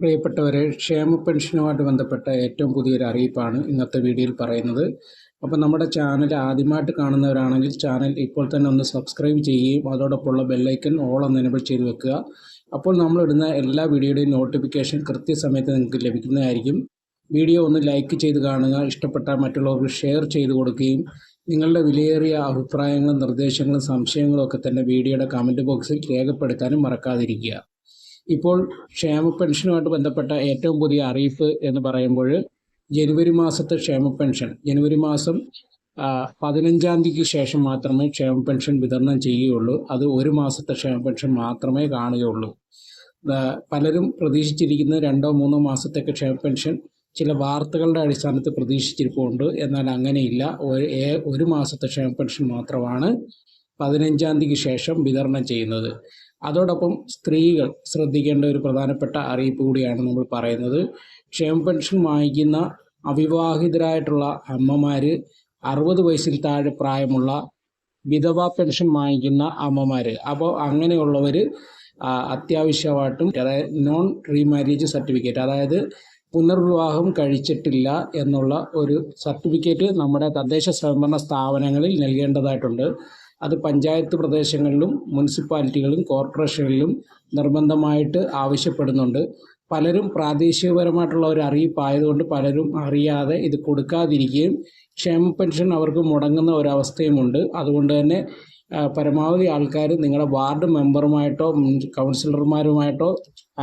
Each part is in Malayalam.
പ്രിയപ്പെട്ടവരെ ക്ഷേമ പെൻഷനുമായിട്ട് ബന്ധപ്പെട്ട ഏറ്റവും പുതിയൊരു അറിയിപ്പാണ് ഇന്നത്തെ വീഡിയോയിൽ പറയുന്നത്. അപ്പോൾ നമ്മുടെ ചാനൽ ആദ്യമായിട്ട് കാണുന്നവരാണെങ്കിൽ ചാനൽ ഇപ്പോൾ തന്നെ ഒന്ന് സബ്സ്ക്രൈബ് ചെയ്യുകയും അതോടൊപ്പമുള്ള ബെല്ലൈക്കൺ ഓൾ ഒന്ന് എനബിൾ ചെയ്ത് വെക്കുക. അപ്പോൾ നമ്മളിടുന്ന എല്ലാ വീഡിയോയുടെയും നോട്ടിഫിക്കേഷൻ കൃത്യസമയത്ത് നിങ്ങൾക്ക് ലഭിക്കുന്നതായിരിക്കും. വീഡിയോ ഒന്ന് ലൈക്ക് ചെയ്ത് കാണുക ഇഷ്ടപ്പെട്ട മറ്റുള്ളവർക്ക് ഷെയർ ചെയ്ത് കൊടുക്കുകയും നിങ്ങളുടെ വിലയേറിയ അഭിപ്രായങ്ങളും നിർദ്ദേശങ്ങളും സംശയങ്ങളും ഒക്കെ തന്നെ വീഡിയോയുടെ കമന്റ് ബോക്സിൽ രേഖപ്പെടുത്താനും മറക്കാതിരിക്കുക. ഇപ്പോൾ ക്ഷേമ പെൻഷനുമായിട്ട് ബന്ധപ്പെട്ട ഏറ്റവും പുതിയ അറിയിപ്പ് എന്ന് പറയുമ്പോൾ ജനുവരി മാസത്തെ ക്ഷേമ പെൻഷൻ. ജനുവരി മാസം പതിനഞ്ചാം തീയതിക്ക് ശേഷം മാത്രമേ ക്ഷേമ പെൻഷൻ വിതരണം ചെയ്യുകയുള്ളൂ. അത് ഒരു മാസത്തെ ക്ഷേമ പെൻഷൻ മാത്രമേ കാണുകയുള്ളൂ. പലരും പ്രതീക്ഷിച്ചിരിക്കുന്ന രണ്ടോ മൂന്നോ മാസത്തേക്ക് ക്ഷേമ പെൻഷൻ ചില വാർത്തകളുടെ അടിസ്ഥാനത്തിൽ പ്രതീക്ഷിച്ചിരിപ്പുണ്ട്. എന്നാൽ അങ്ങനെയില്ല. ഒരു ഒരു മാസത്തെ ക്ഷേമ പെൻഷൻ മാത്രമാണ് പതിനഞ്ചാം തീയതിക്ക് ശേഷം വിതരണം ചെയ്യുന്നത്. അതോടൊപ്പം സ്ത്രീകൾ ശ്രദ്ധിക്കേണ്ട ഒരു പ്രധാനപ്പെട്ട അറിയിപ്പ് കൂടിയാണ് നമ്മൾ പറയുന്നത്. ക്ഷേമ പെൻഷൻ വാങ്ങിക്കുന്ന അവിവാഹിതരായിട്ടുള്ള അമ്മമാർ അറുപത് വയസ്സിൽ താഴെ പ്രായമുള്ള വിധവ പെൻഷൻ വാങ്ങിക്കുന്ന അമ്മമാർ അപ്പോൾ അങ്ങനെയുള്ളവർ അത്യാവശ്യമായിട്ടും അതായത് നോൺ റീമാരേജ് സർട്ടിഫിക്കറ്റ് അതായത് പുനർവിവാഹം കഴിച്ചിട്ടില്ല എന്നുള്ള ഒരു സർട്ടിഫിക്കറ്റ് നമ്മുടെ തദ്ദേശ സ്വയംഭരണ സ്ഥാപനങ്ങളിൽ നൽകേണ്ടതായിട്ടുണ്ട്. അത് പഞ്ചായത്ത് പ്രദേശങ്ങളിലും മുനിസിപ്പാലിറ്റികളിലും കോർപ്പറേഷനുകളിലും നിർബന്ധമായിട്ട് ആവശ്യപ്പെടുന്നുണ്ട്. പലരും പ്രാദേശികപരമായിട്ടുള്ള ഒരു അറിയിപ്പായതുകൊണ്ട് പലരും അറിയാതെ ഇത് കൊടുക്കാതിരിക്കുകയും ക്ഷേമ പെൻഷൻ അവർക്ക് മുടങ്ങുന്ന ഒരവസ്ഥയുമുണ്ട്. അതുകൊണ്ട് തന്നെ പരമാവധി ആൾക്കാർ നിങ്ങളുടെ വാർഡ് മെമ്പറുമായിട്ടോ കൗൺസിലർമാരുമായിട്ടോ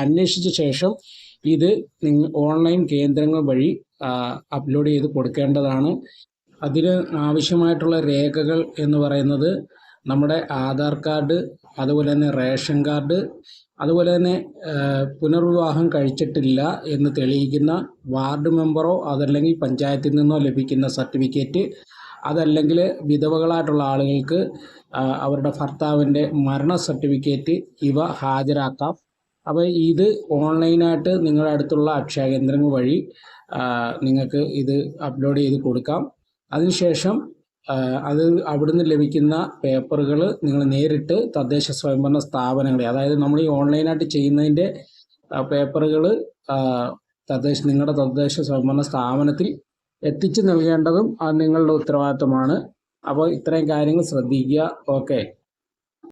അന്വേഷിച്ച ശേഷം ഇത് നിങ്ങൾ ഓൺലൈൻ കേന്ദ്രങ്ങൾ വഴി അപ്ലോഡ് ചെയ്ത് കൊടുക്കേണ്ടതാണ്. അതിന് ആവശ്യമായിട്ടുള്ള രേഖകൾ എന്ന് പറയുന്നത് നമ്മുടെ ആധാർ കാർഡ് അതുപോലെ തന്നെ റേഷൻ കാർഡ് അതുപോലെ തന്നെ പുനർവിവാഹം കഴിച്ചിട്ടില്ല എന്ന് തെളിയിക്കുന്ന വാർഡ് മെമ്പറോ അതല്ലെങ്കിൽ പഞ്ചായത്തിൽ നിന്നോ ലഭിക്കുന്ന സർട്ടിഫിക്കറ്റ് അതല്ലെങ്കിൽ വിധവകളായിട്ടുള്ള ആളുകൾക്ക് അവരുടെ ഭർത്താവിന്റെ മരണ സർട്ടിഫിക്കറ്റ് ഇവ ഹാജരാക്കാം. അപ്പോൾ ഇത് ഓൺലൈനായിട്ട് നിങ്ങളുടെ അടുത്തുള്ള അക്ഷയ കേന്ദ്രങ്ങൾ വഴി നിങ്ങൾക്ക് ഇത് അപ്ലോഡ് ചെയ്ത് കൊടുക്കാം. അതിനുശേഷം അത് അവിടുന്ന് ലഭിക്കുന്ന പേപ്പറുകൾ നിങ്ങൾ നേരിട്ട് തദ്ദേശ സ്വയംഭരണ സ്ഥാപനങ്ങളെ അതായത് നമ്മൾ ഈ ഓൺലൈനായിട്ട് ചെയ്യുന്നതിന്റെ പേപ്പറുകൾ തദ്ദേശ നിങ്ങളുടെ തദ്ദേശ സ്വയംഭരണ സ്ഥാപനത്തിൽ എത്തിച്ചു നൽകേണ്ടതും അത് നിങ്ങളുടെ ഉത്തരവാദിത്തമാണ് അപ്പോൾ ഇത്രയും കാര്യങ്ങൾ ശ്രദ്ധിക്കുക. ഓക്കെ.